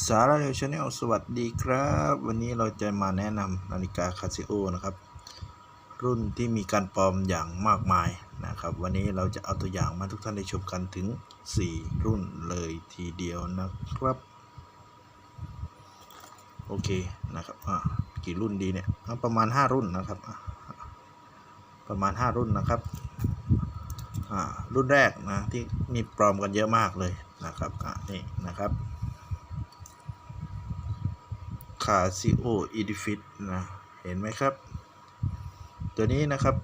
สาระเรวชาแนลสวัสดีครับ วันนี้เราจะมาแนะนำนาฬิกาคาซิโอนะครับ รุ่นที่มีการปลอมอย่างมากมายนะครับ วันนี้เราจะเอาตัวอย่างมาทุกท่านได้ชมกันถึง 4 รุ่นเลยทีเดียวนะครับ โอเคนะครับอะกี่รุ่นดีเนี่ยประมาณ 5 รุ่นนะครับ ประมาณ 5 รุ่นนะครับอ่ารุ่นแรกนะที่มีปลอมกันเยอะมากเลยนะครับอะนี่นะครับ คาซิโออีดิฟิตนะ เห็นไหมครับ ตัวนี้นะครับ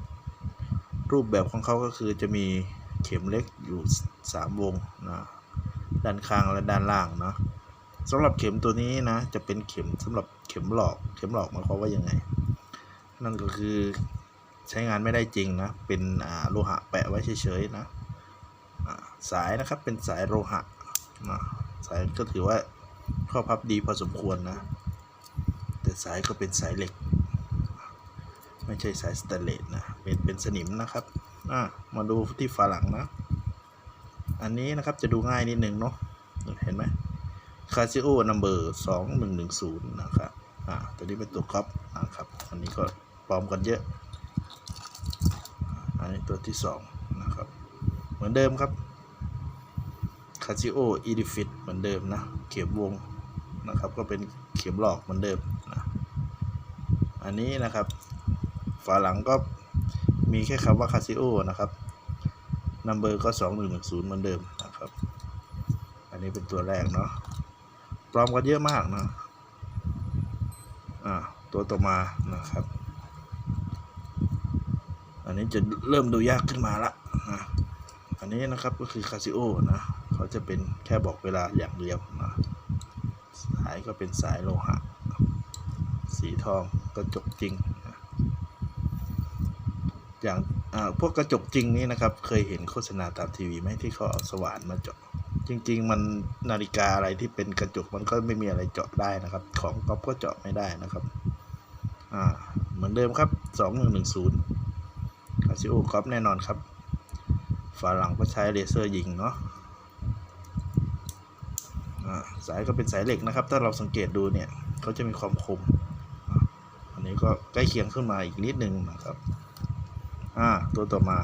รูปแบบของเขาก็คือจะมีเข็มเล็กอยู่ 3 วงนะด้านข้างและด้านล่างนะสำหรับเข็มตัวนี้นะ จะเป็นเข็มสำหรับเข็มหลอก เข็มหลอกหมายความว่ายังไง นั่นก็คือใช้งานไม่ได้จริงนะ เป็นโลหะแปะไว้เฉยๆนะสายนะครับเป็นสายโลหะนะสายก็ถือว่าข้อพับดีพอสมควรนะ แต่สายก็เป็นสายเหล็ก ไม่ใช่สายสแตนเลสนะเป็นเป็นสนิมนะครับอะมาดูที่ฝาหลังนะ อันนี้นะครับจะดูง่ายนิดนึงเนาะเห็นไหมคาซิโอนัมเบอร์สองหนึ่งหนึ่งศูนย์นะครับอ่าตัวนี้เป็นตัวก๊อปนะครับ อันนี้ก็ปลอมกันเยอะ อันนี้ตัวที่สองนะครับ เหมือนเดิมครับคาซิโออีดิฟิตเหมือนเดิมนะ เข็มวง นะครับ ก็เป็นเข็มหลอกเหมือนเดิมนะอันนี้นะครับ ฝาหลังก็มีแค่คำว่าคาซิโอนะครับนัมเบอร์ก็สองหนึ่งหนึ่งศูนย์เหมือนเดิมนะครับ อันนี้เป็นตัวแรกเนาะปลอมกันเยอะมากนะอ่าตัวต่อมานะครับ อันนี้จะเริ่มดูยากขึ้นมาละนะอันนี้นะครับก็คือคาซิโอนะ เขาจะเป็นแค่บอกเวลาอย่างเดียวนะ สายก็เป็นสายโลหะ สีทองกระจกจริง อย่างพวกกระจกจริงนี้นะครับ เคยเห็นโฆษณาตามทีวีไหมที่เขาเอาสว่านมาเจาะจริง ๆ มันนาฬิกาอะไรที่เป็นกระจกมันก็ไม่มีอะไรเจาะได้นะครับ ของก๊อปก็เจาะไม่ได้นะครับอ่าเหมือนเดิมครับสองหนึ่งหนึ่งศูนย์คาซิโอก๊อปแน่นอนครับฝาหลังก็ใช้เลเซอร์ยิงเนาะ สายก็เป็นสายเหล็กนะครับ ถ้าเราสังเกตดูเนี่ยเขาจะมีความคม อันนี้ก็ใกล้เคียงขึ้นมาอีกนิดนึงนะครับอ่าตัวต่อมา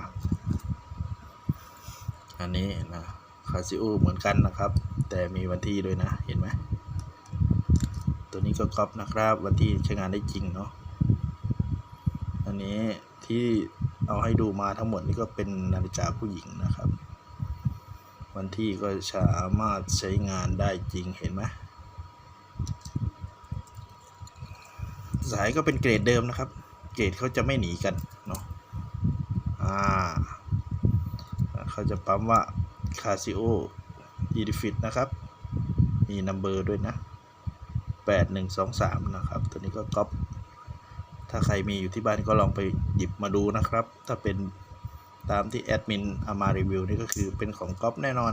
อันนี้นะคาซิโอเหมือนกันนะครับ แต่มีวันที่ด้วยนะเห็นไหมตัวนี้ก็ก๊อปนะครับวันที่ใช้งานได้จริงเนาะอันนี้ที่เอาให้ดูมาทั้งหมดนี่ก็เป็นนาฬิกาผู้หญิงนะครับ วันที่ก็สามารถใช้งานได้จริงเห็นไหมสายก็เป็นเกรดเดิมนะครับ เกรดเขาจะไม่หนีกันเนาะอ่าเขาจะปั๊มว่า Casio e d i f i t นะครับ มีนัมเบอร์ด้วยนะ 8123 นะครับ ตัวนี้ก็ก๊อปถ้าใครมีอยู่ที่บ้านก็ลองไปหยิบมาดูนะครับ ถ้าเป็น ตามที่แอดมินเอามารีวิวนี่ก็คือเป็นของก๊อปแน่นอน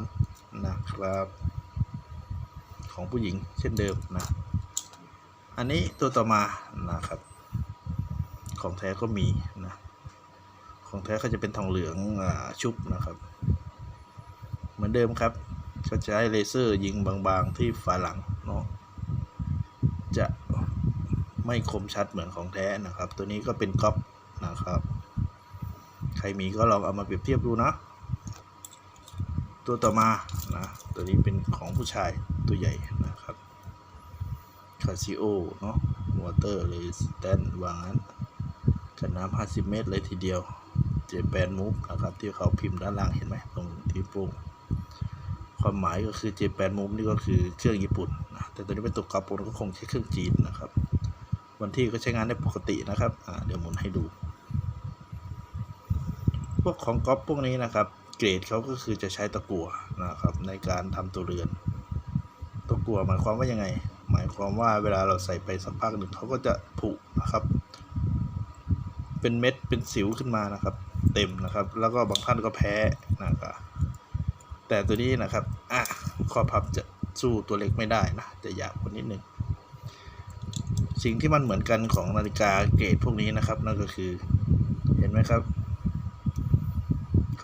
นะครับ ของผู้หญิงเช่นเดิมนะ อันนี้ตัวต่อมานะครับ ของแท้ก็มีนะ ของแท้ก็จะเป็นทองเหลืองอชุบนะครับ เหมือนเดิมครับก็จะใช้เลเซอร์ยิงบางๆที่ฝาหลังเนาะจะไม่คมชัดเหมือนของแท้นะครับ ตัวนี้ก็เป็นก๊อปนะครับ ใครมีก็ลองเอามาเปรียบเทียบดูนะ ตัวต่อมานะตัวนี้เป็นของผู้ชายตัวใหญ่นะครับคาซิโอเนาะวอเตอร์เลยสแตนวางนั้นกันน้ำ50 เมตรเลยทีเดียวเจแปนมูฟนะครับที่เขาพิมพ์ด้านล่างเห็นไหมตรงที่โป้งความหมายก็คือเจแปนมูฟนี่ก็คือเครื่องญี่ปุ่นนะแต่ตัวนี้เป็นตัวกาปุ่นก็คงใช้เครื่องจีนนะครับ วันที่ก็ใช้งานได้ปกตินะครับเดี๋ยวหมุนให้ดู พวกของก๊อปพวกนี้นะครับ เกรดเขาก็คือจะใช้ตะกั่วนะครับ ในการทำตัวเรือน ตะกั่วหมายความว่ายังไง หมายความว่าเวลาเราใส่ไปสักพักหนึ่งเขาก็จะผุนะครับ เป็นเม็ดเป็นสิวขึ้นมานะครับ เต็มนะครับ แล้วก็บางท่านก็แพ้นะครับแต่ตัวนี้นะครับอะข้อพับจะสู้ตัวเล็กไม่ได้นะจะหยาบกว่านิดนึงสิ่งที่มันเหมือนกันของนาฬิกาเกรดพวกนี้นะครับนั่นก็คือเห็นไหมครับ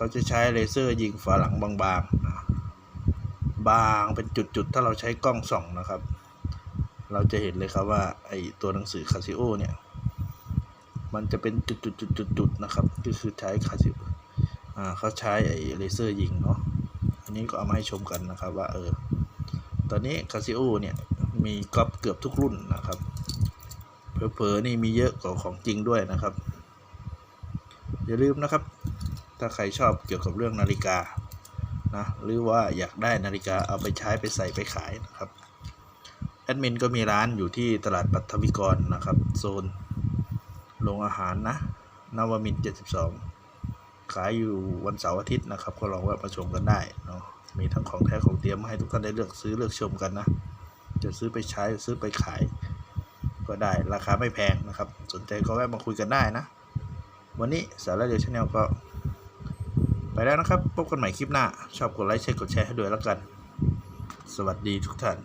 เขาจะใช้เลเซอร์ยิงฝาหลังบางๆนะบางเป็นจุดๆ ถ้าเราใช้กล้องส่องนะครับ เราจะเห็นเลยครับว่าไอตัวหนังสือคาซิโอเนี่ย มันจะเป็นจุดๆๆๆนะครับ ก็คือใช้คาซิโอ่าเขาใช้ไอเลเซอร์ยิงเนาะ อันนี้ก็เอามาให้ชมกันนะครับว่าเออ ตอนนี้คาซิโอเนี่ยมีก๊อปเกือบทุกรุ่นนะครับเผลอๆนี่มีเยอะกว่าของจริงด้วยนะครับ อย่าลืมนะครับ ถ้าใครชอบเกี่ยวกับเรื่องนาฬิกานะหรือว่าอยากได้นาฬิกาเอาไปใช้ไปใส่ไปขายนะครับแอดมินก็มีร้านอยู่ที่ตลาดปัทวิกรนะครับ โซนโรงอาหารนะนวมิน 72 ขายอยู่วันเสาร์อาทิตย์นะครับ ก็ลองแวะมาชมกันได้เนาะมีทั้งของแท้ของเตรียมมาให้ทุกท่านได้เลือกซื้อเลือกชมกันนะ จะซื้อไปใช้ซื้อไปขาย ก็ได้ราคาไม่แพงนะครับ สนใจก็แวะมาคุยกันได้นะ วันนี้สาระเดียวชาแนลก็ ไปแล้วนะครับ พบกันใหม่คลิปหน้า ชอบกดไลค์แช้กดแชร์ให้ด้วยแล้วกัน สวัสดีทุกท่าน